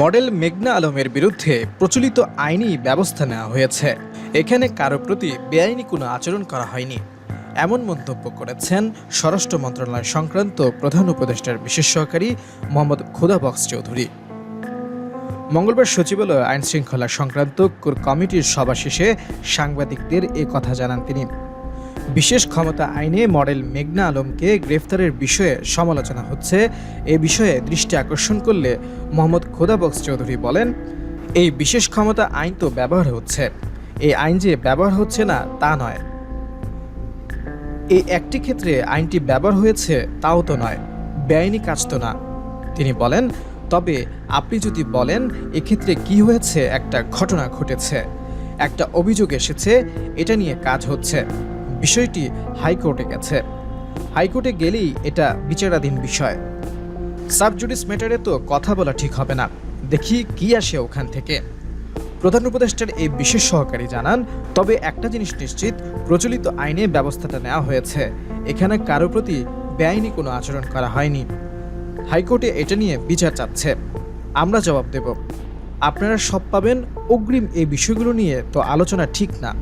Model মেঘনা আলমের বিরুদ্ধে প্রচলিত আইনি ব্যবস্থা নেওয়া হয়েছে। এখানে কারও প্রতি বেআইনি কোনো আচরণ করা হয়নি। এমন মন্তব্য করেছেন স্বরাষ্ট্র মন্ত্রণালয় সংক্রান্ত প্রধান উপদেষ্টার বিশেষ সহকারী মোহাম্মদ খোদাবক্স চৌধুরী। মঙ্গলবার সচিবালয় আইন শৃঙ্খলা সংক্রান্ত কোর কমিটির সভা শেষে সাংবাদিকদের এ কথা জানান তিনি। বিশেষ ক্ষমতা আইনে মডেল মেঘনা আলমকে গ্রেফতারের বিষয়ে সমালোচনা হচ্ছে। এ বিষয়ে দৃষ্টি আকর্ষণ করলে মোহাম্মদ খোদাবক্স চৌধুরী বলেন, এই বিশেষ ক্ষমতা আইন তো ব্যবহার হচ্ছে। এই আইন যে ব্যবহার হচ্ছে না, তা নয়। এই একটি ক্ষেত্রে আইনটি ব্যবহার হয়েছে, তাও তো নয়। বেআইনি কাজ তো না। তিনি বলেন, তবে আপনি যদি বলেন, এক্ষেত্রে কি হয়েছে, একটা ঘটনা ঘটেছে। একটা অভিযোগ এসেছে, এটা নিয়ে কাজ হচ্ছে। বিষয়টি হাইকোর্টে গেছে। হাইকোর্টে গেলেই এটা বিচারাধীন বিষয়। সাবজুডিস ম্যাটারে তো কথা বলা ঠিক হবে না। দেখি কি আসে ওখান থেকে। প্রধান উপদেষ্টার এই বিশেষ সহকারী জানান, তবে একটা জিনিস নিশ্চিত, প্রচলিত আইনে ব্যবস্থাটা নেওয়া হয়েছে। এখানে কারও প্রতি বেআইনি কোনো আচরণ করা হয়নি। হাইকোর্টে এটা নিয়ে বিচার চাচ্ছে আমরা জবাব দেব। আপনারা সব পাবেন, অগ্রিম এই বিষয়গুলো নিয়ে তো আলোচনা ঠিক না।